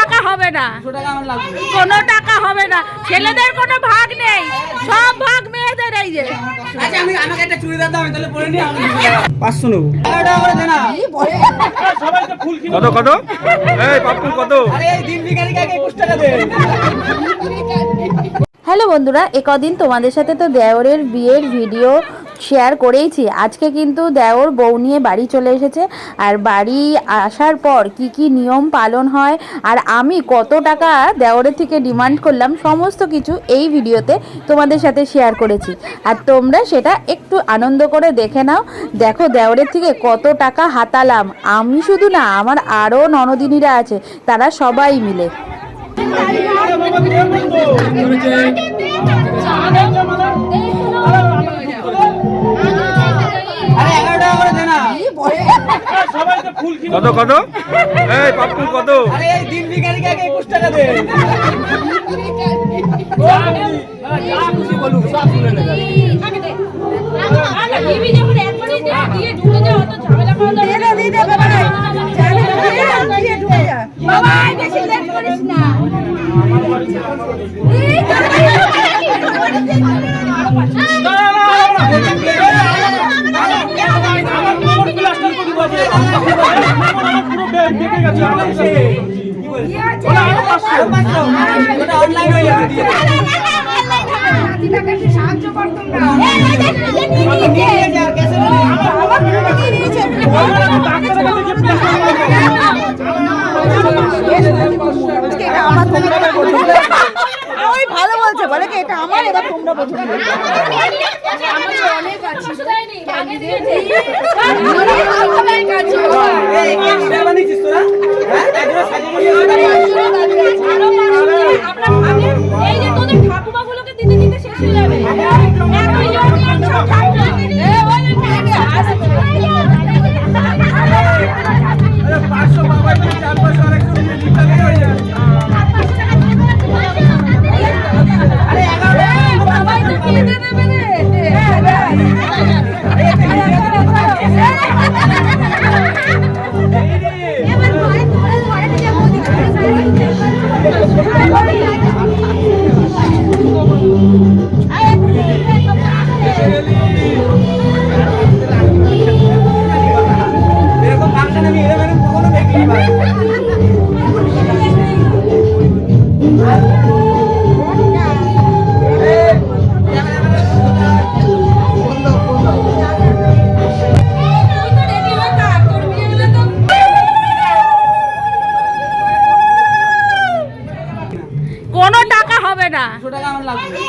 টাকা হবে না। কোনো টাকা হবে না। ছেলেদের কোনো ভাগ নেই। সব ভাগ মেয়েদের এই যে। আচ্ছা আমি আমাকে একটা চুড়িদার দাও আমি তাহলে পরে নিই পাঁচশো নেব। কত কত? এই পাপ্পু কত? আরে এই দিন ভিখারি কাকে টাকা দে। হ্যালো বন্ধুরা একদিন তোমাদের সাথে তো দেওরের বিয়ের ভিডিও শেয়ার করেইছি। আজকে কিন্তু দেওর বউ নিয়ে বাড়ি চলে এসেছে আর বাড়ি আসার পর কি কি নিয়ম পালন হয় আর আমি কত টাকা দেওরের থেকে ডিমান্ড করলাম, সমস্ত কিছু এই ভিডিওতে তোমাদের সাথে শেয়ার করেছি। আর তোমরা সেটা একটু আনন্দ করে দেখে নাও। দেখো দেওরের থেকে কত টাকা হাতালাম। আমি শুধু না, আমার আরও ননদিনীরা আছে, তারা সবাই মিলে। কত কত এই পাপ্পু কত আরে হয়ে সাহায্য নিয়ে যা ক্যাশে ওই ভালো বলছে বলে কি এটা আমার এবার তোমরা বোঝো হ্যাঁ সাজিয়ে নিয়ে এই যে তোদের ঠাকুমাগুলোকে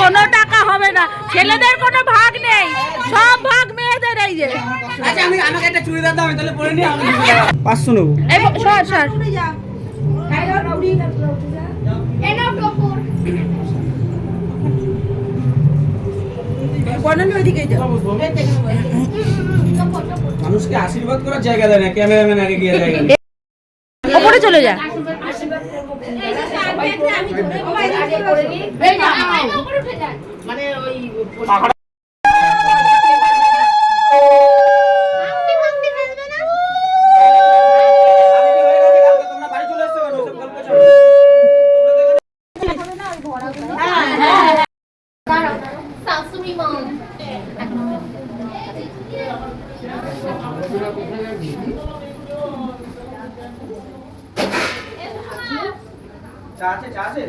কোনো টাকা হবে না। ছেলেদের কোনো ভাগ নেই। সব ভাগ মেয়েদের এই যে। আচ্ছা আমি আমাকে একটা চুড়িদার দাও তাহলে পরে নিই আমি পাঁচশো নেব। এই সর সর। মানুষকে আশীর্বাদ করার জায়গা দেয় না ক্যামেরাম্যান আগে গিয়ে জায়গা ওপরে চলে যা। আমি কি হয়ে গেছে কালকে তোমরা বাড়ি চলে এসছো কেন? ওসব গল্প ছাড়ো। তোমরা দেখে চা আছে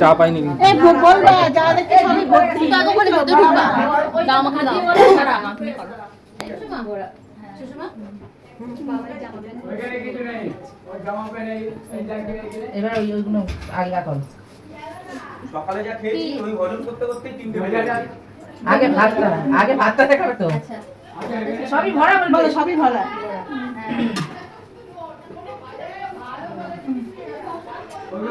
চা পাইনি এবার ওই ওইগুলো আগে এখন সকালে যা খেয়েছি ওই হজম করতে করতে তিনটে আগে ভাতটা আগে ভাতটা দেখাবে তো? সবই ভরা বলো সবই ভরা।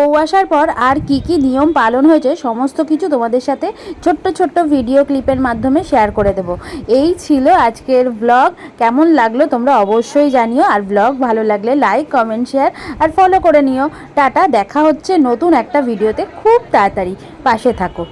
ও আসার পর আর কি কি নিয়ম পালন হয়েছে সমস্ত কিছু তোমাদের সাথে ছোট্ট ছোট্ট ভিডিও ক্লিপের মাধ্যমে শেয়ার করে দেব। এই ছিল আজকের ব্লগ কেমন লাগল তোমরা অবশ্যই জানিও। আর ব্লগ ভালো লাগলে লাইক কমেন্ট শেয়ার আর ফলো করে নিও। টাটা দেখা হচ্ছে নতুন একটা ভিডিওতে খুব তাড়াতাড়ি। পাশে থাকো।